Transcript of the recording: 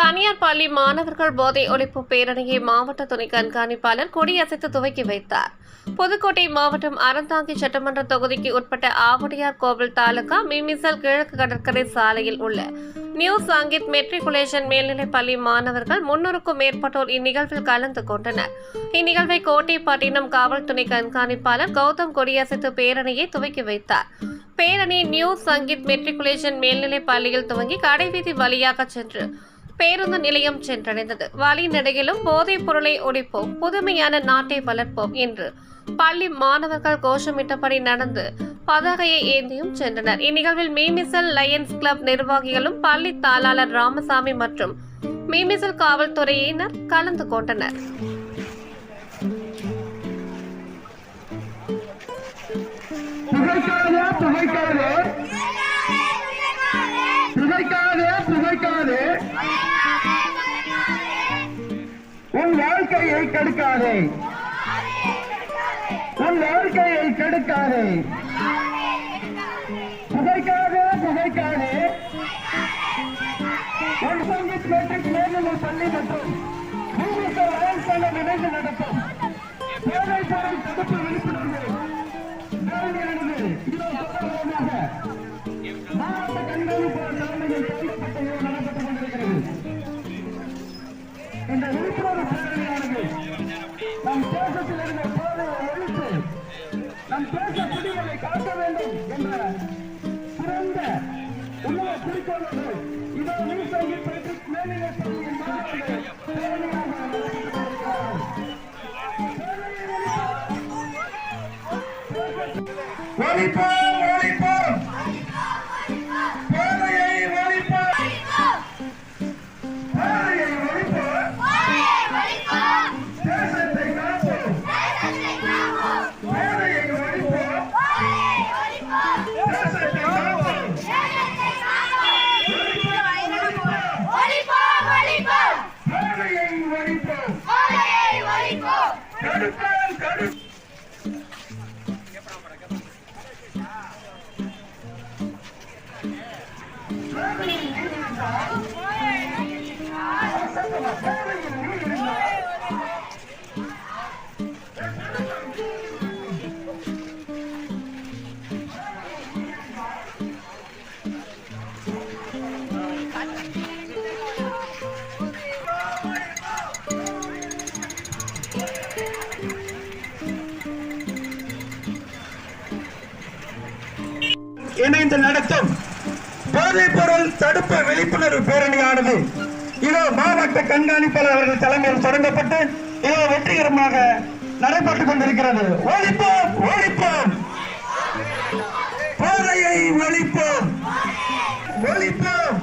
தனியார் பள்ளி மாணவர்கள் போதை ஒழிப்பு பேரணியை மாவட்ட துணை கண்காணிப்பாளர் கொடியசைத்து துவக்கி வைத்தார். புதுக்கோட்டை மாவட்டம் அறந்தாங்கி சட்டமன்ற தொகுதிக்கு உட்பட்ட ஆவடியார் கோவில் தாலுகா மிமிசல் கிழக்கு கடற்கரை சாலையில் உள்ள நியூ சாங்கித் மெட்ரிகுலேஷன் மேல்நிலைப் பள்ளி மாணவர்கள் முன்னூறுக்கும் மேற்பட்டோர் இந்நிகழ்வில் கலந்து கொண்டனர். இந்நிகழ்வை கோட்டைப்பட்டினம் காவல் துணை கண்காணிப்பாளர் கௌதம் கொடியசைத்து பேரணியை துவக்கி வைத்தார். பேரணி நியூ சங்கீத் மெட்ரிகுலேஷன் மேல்நிலைப் பள்ளியில் துவங்கி கடைவீதி வழியாக சென்று பேருந்து நிலையம் சென்றடைந்தது. வழிநடையிலும் போதைப் பொருளை ஒழிப்போம் புதுமையான நாட்டை வளர்ப்போம் என்று பள்ளி மாணவர்கள் கோஷமிட்டபடி நடந்து பதாகையை ஏந்தியும் சென்றனர். இந்நிகழ்வில் மீமிசல் லயன்ஸ் கிளப் நிர்வாகிகளும் பள்ளி தாளாளர் ராமசாமி மற்றும் மீமிசல் காவல்துறையினர் கலந்து கொண்டனர். புகைக்காதே புகைக்காதே. புகைக்காதே புகைக்காதே. வாழ்க்கையை கெடுக்காதே. உன் வாழ்க்கையை கெடுக்காதே. புகைக்காதே புகைக்காதே உன் சங்கீத் மேட்ரிக் மேல்நிலை பள்ளி மற்றும் மூன்று வயல் சங்கம் இணைந்து நடத்தும் போதை பொருள் தடுப்பு விழிப்புணர்வு. உணவு குறிக்கோளோடு இதோ நியூசங்கி பேட்ரிக் மேல்நிலைப் பள்ளியின் மாணவர்கள் பேரணியாக நடத்திக் ஒழிப்போம் ஒழிப்போம் தடுப்போம் இணைந்து நடத்தும் போதைப் பொருள் தடுப்பு விழிப்புணர்வு பேரணியானது இதோ மாவட்ட கண்காணிப்பாளர் அவர்கள் தலைமையில் தொடங்கப்பட்டு இதோ வெற்றிகரமாக நடைபெற்றுக் கொண்டிருக்கிறது. ஒழிப்போம் ஒழிப்போம். போதையை ஒழிப்போம். ஒழிப்போம்.